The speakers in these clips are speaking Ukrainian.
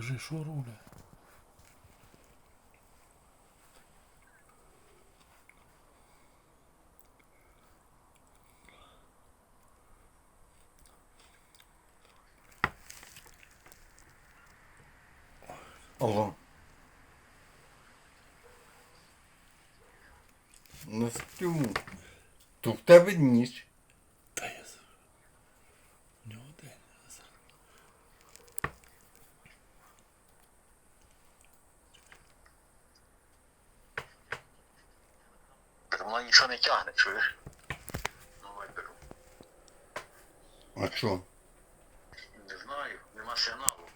Кажи, що руля? Алло. Не сплю. То в тебе ніч. Вона нічого не тягне, чуєш? Ну, вайберу. А що? Не знаю, нема сигналу.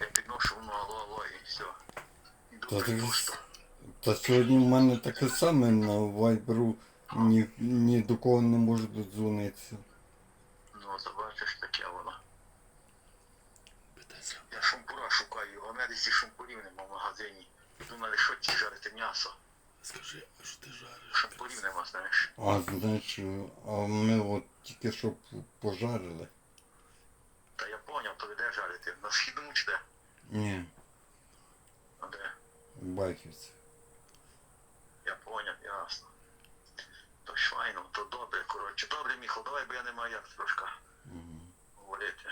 Я підношу воно алло, алло і все. Іду Та, ти... Та сьогодні в мене таке саме на вайберу ні, ні до кого не можу додзвонитися. Ну, забачиш таке воно. Я шампура шукаю, а в медиці шампурів нема в магазині. Думали, що ті жарити м'ясо. Скажи, а що ти жариш? А знаєш, а ми от тільки що пожарили. Та я поняв, то де жарити? На східному чи де? Ні, А де? в Бахівці. Я поняв, ясно. То файно, то добре, коротше. Добре, Міхо, давай, бо я не маю як трошки Мгм. говорити.